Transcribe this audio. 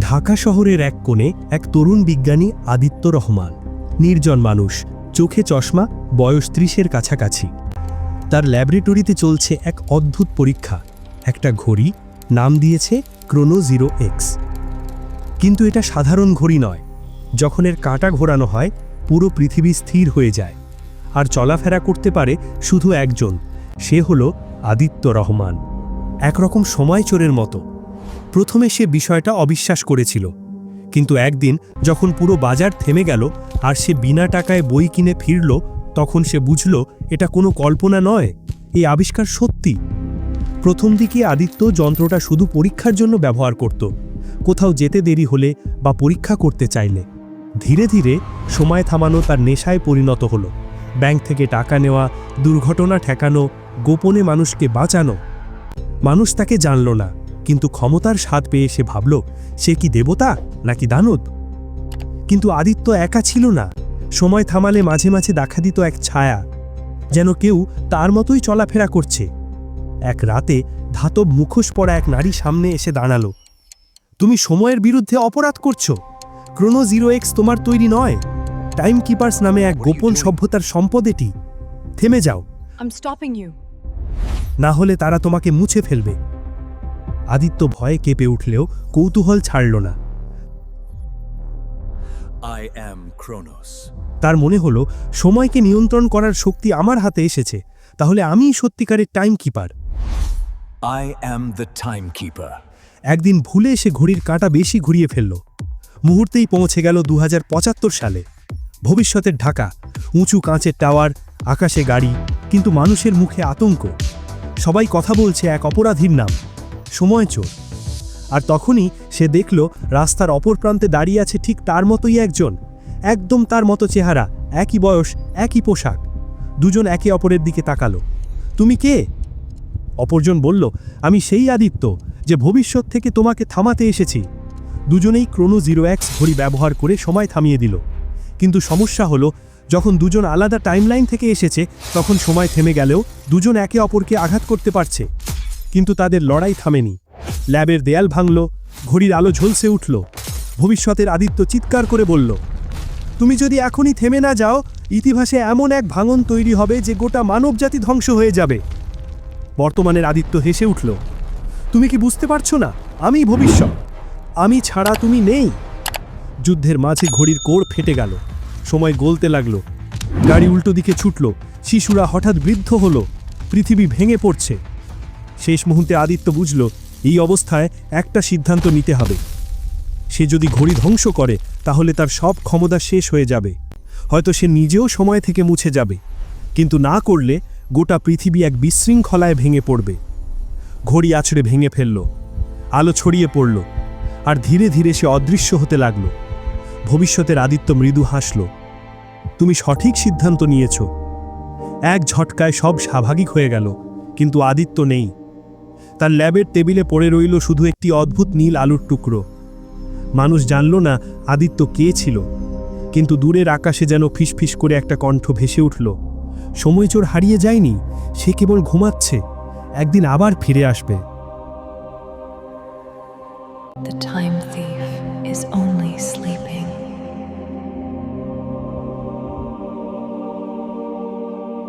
ঢাকা শহরের এক কোণে এক তরুণ বিজ্ঞানী আদিত্য রহমান। নির্জন মানুষ, চোখে চশমা, বয়স ত্রিশের কাছাকাছি। তার ল্যাবরেটরিতে চলছে এক অদ্ভুত পরীক্ষা। একটা ঘড়ি, নাম দিয়েছে ক্রোনো জিরো এক্স। কিন্তু এটা সাধারণ ঘড়ি নয়। যখন এর কাঁটা ঘোরানো হয়, পুরো পৃথিবী স্থির হয়ে যায়। আর চলাফেরা করতে পারে শুধু একজন, সে হলো আদিত্য রহমান। একরকম সময় চোরের মতো। প্রথমে সে বিষয়টা অবিশ্বাস করেছিল। কিন্তু একদিন যখন পুরো বাজার থেমে গেল আর সে বিনা টাকায় বই কিনে ফিরল, তখন সে বুঝল, এটা কোনো কল্পনা নয়, এই আবিষ্কার সত্যি। প্রথম দিকে আদিত্য যন্ত্রটা শুধু পরীক্ষার জন্য ব্যবহার করত, কোথাও যেতে দেরি হলে বা পরীক্ষা করতে চাইলে। ধীরে ধীরে সময় থামানো তার নেশায় পরিণত হলো। ব্যাংক থেকে টাকা নেওয়া, দুর্ঘটনা ঠেকানো, গোপনে মানুষকে বাঁচানো। মানুষ তাকে জানল না। কিন্তু ক্ষমতার স্বাদ পেয়ে সে ভাবল সে কি দেবতা নাকি দানব? কিন্তু আদিত্য একা ছিল না। সময় থামালে মাঝে মাঝে দেখা দিত এক ছায়া যেন কেউ তার মতোই চলাফেরা করছে। এক রাতে ধাতব মুখোশ পরা এক নারী সামনে এসে দাঁড়াল। তুমি সময়ের বিরুদ্ধে অপরাধ করছ। ক্রোনো জিরো এক্স তোমার তৈরি নয়। টাইম কিপার্স নামে এক গোপন সভ্যতার সম্পদ এটি। থেমে যাও. না হলে তারা তোমাকে মুছে ফেলবে। আদিত্য ভয়ে কেঁপে উঠলেও কৌতূহল ছাড়ল না। Am Kronos. তার মনে হলো সময়কে নিয়ন্ত্রণ করার শক্তি আমার হাতে এসেছে তাহলে আমিই সত্যিকারের timekeeper I am the timekeeper. একদিন ভুলে এসে ঘড়ির কাঁটা বেশি ঘুরিয়ে ফেলল। মুহূর্তেই পৌঁছে গেল দু হাজার পঁচাত্তর সালে। ভবিষ্যতের ঢাকা উঁচু কাঁচের টাওয়ার আকাশে গাড়ি কিন্তু মানুষের মুখে আতঙ্ক। সবাই কথা বলছে এক অপরাধীর নাম। সময় চোর। আর তখনই সে দেখল রাস্তার অপর প্রান্তে দাঁড়িয়ে আছে ঠিক তার মতোই একজন। একদম তার মতো চেহারা, একই বয়স, একই পোশাক। দুজন একে অপরের দিকে তাকালো। তুমি কে? অপরজন বলল, আমি সেই আদিত্য, যে ভবিষ্যৎ থেকে তোমাকে থামাতে এসেছি। দুজনেই ক্রোনো জিরো এক্স ঘড়ি ব্যবহার করে সময় থামিয়ে দিল। কিন্তু সমস্যা হলো, যখন দুজন আলাদা টাইমলাইন থেকে এসেছে, তখন সময় থেমে গেলেও দুজন একে অপরকে আঘাত করতে পারছে। কিন্তু তাদের লড়াই থামেনি। ল্যাবের দেয়াল ভাঙল, ঘড়ির আলো ঝলসে উঠল। ভবিষ্যতের আদিত্য চিৎকার করে বলল, তুমি যদি এখনই থেমে না যাও, ইতিহাসে এমন এক ভাঙন তৈরি হবে যে গোটা মানবজাতি ধ্বংস হয়ে যাবে। বর্তমানের আদিত্য হেসে উঠল, তুমি কি বুঝতে পারছ না? আমি ভবিষ্যৎ। আমি ছাড়া তুমি নেই। যুদ্ধের মাঝে ঘড়ির কোর ফেটে গেল, সময় গলতে লাগল। গাড়ি উল্টো দিকে ছুটল, শিশুরা হঠাৎ বৃদ্ধ হলো, পৃথিবী ভেঙে পড়ছে। শেষ মুহূর্তে আদিত্য বুঝল, এই অবস্থায় একটা সিদ্ধান্ত নিতে হবে। সে যদি ঘড়ি ধ্বংস করে, তাহলে তার সব ক্ষমতা শেষ হয়ে যাবে। হয়তো সে নিজেও সময় থেকে মুছে যাবে। কিন্তু না করলে, গোটা পৃথিবী এক বিশৃঙ্খলায় ভেঙে পড়বে। ঘড়ি আছড়ে ভেঙে ফেলল, আলো ছড়িয়ে পড়ল, আর ধীরে ধীরে সে অদৃশ্য হতে লাগল। ভবিষ্যতের আদিত্য মৃদু হাসল, তুমি সঠিক সিদ্ধান্ত নিয়েছ। এক ঝটকায় সব স্বাভাবিক হয়ে গেল, কিন্তু আদিত্য নেই। তার ল্যাবের টেবিলে পড়ে রইল শুধু একটি অদ্ভুত নীল আলুর টুকরো। মানুষ জানল না আদিত্য কে ছিল। কিন্তু দূরের আকাশে যেন ফিসফিস করে একটা কণ্ঠ ভেসে উঠল সময়চোর হারিয়ে যায়নি, সে কেবল ঘুমাচ্ছে, একদিন আবার ফিরে আসবে। The time thief is only